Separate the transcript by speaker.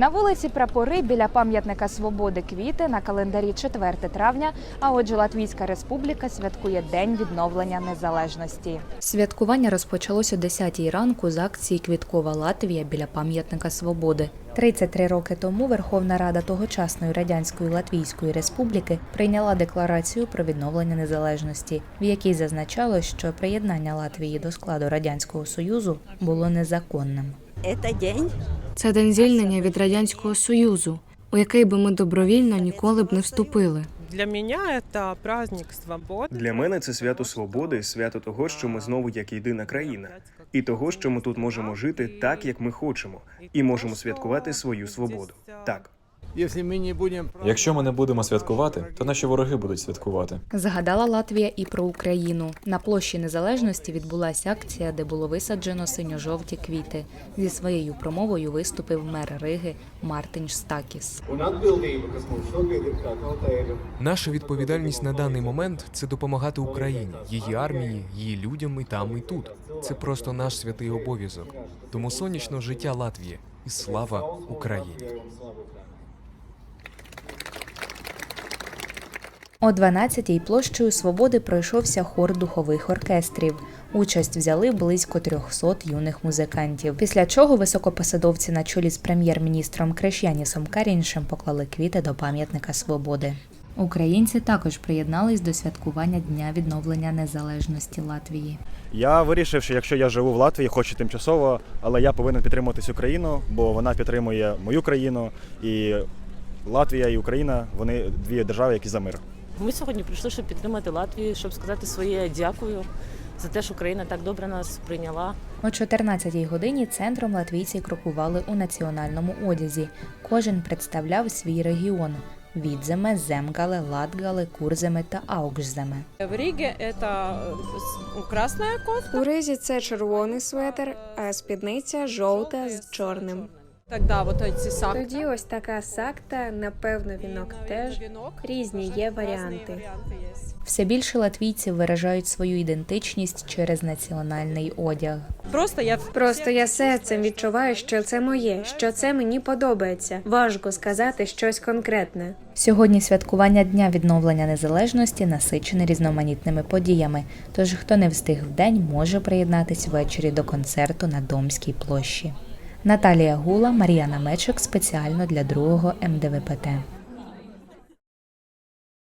Speaker 1: На вулиці Прапори біля пам'ятника Свободи квіти на календарі 4 травня. А отже, Латвійська Республіка святкує День відновлення незалежності. Святкування розпочалось о 10 ранку з акції Квіткова Латвія біля пам'ятника Свободи. 33 роки тому Верховна Рада тогочасної радянської Латвійської Республіки прийняла декларацію про відновлення незалежності, в якій зазначалось, що приєднання Латвії до складу радянського союзу було незаконним.
Speaker 2: Это день
Speaker 3: Це день звільнення від радянського союзу, у який би ми добровільно ніколи б не вступили.
Speaker 4: Для мене це праздник свободи.
Speaker 5: Для мене це свято свободи, свято того, що ми знову як єдина країна, і того, що ми тут можемо жити так, як ми хочемо, і можемо святкувати свою свободу. Так.
Speaker 6: Если мы
Speaker 7: Якщо ми не будемо святкувати, то наші вороги будуть святкувати.
Speaker 1: Згадала Латвія і про Україну. На площі Незалежності відбулася акція, де було висаджено синьо-жовті квіти. Зі своєю промовою виступив мер Риги Мартин Штакіс.
Speaker 8: Наша відповідальність на даний момент це допомагати Україні, її армії, її людям і там, і тут. Це просто наш святий обов'язок. Тому сонячного життя Латвії і слава Україні.
Speaker 1: О 12-й площею Свободи пройшовся хор духових оркестрів. Участь взяли близько 300 юних музикантів. Після чого високопосадовці на чолі з прем'єр-міністром Криш'янісом Каріншем поклали квіти до пам'ятника Свободи. Українці також приєднались до святкування Дня відновлення незалежності Латвії.
Speaker 9: Я вирішив, що якщо я живу в Латвії, хоч і тимчасово, але я повинен підтримувати цю країну, бо вона підтримує мою країну. І Латвія і Україна вони дві держави, які за мир.
Speaker 2: Ми сьогодні прийшли, щоб підтримати Латвію, щоб сказати своє дякую за те, що Україна так добре нас прийняла.
Speaker 1: О 14-й годині центром латвійці крокували у національному одязі. Кожен представляв свій регіон: Відземе, Земгале, Латгале, Курземе та Аукшземе.
Speaker 4: В Риге это э, с- кофта.
Speaker 3: У ризі це червоний светр, а спідниця жовта з чорним. Тоді ось така сакта, напевно, вінок теж. Різні є варіанти.
Speaker 1: Все більше латвійців виражають свою ідентичність через національний одяг.
Speaker 4: Просто я
Speaker 3: Просто я серцем відчуваю, що це моє, що це мені подобається. Важко сказати щось конкретне.
Speaker 1: Сьогодні святкування Дня відновлення незалежності насичене різноманітними подіями. Тож хто не встиг вдень, може приєднатись ввечері до концерту на Домській площі. Наталія Гула, Мар'яна Мечик спеціально для другого МДВПТ.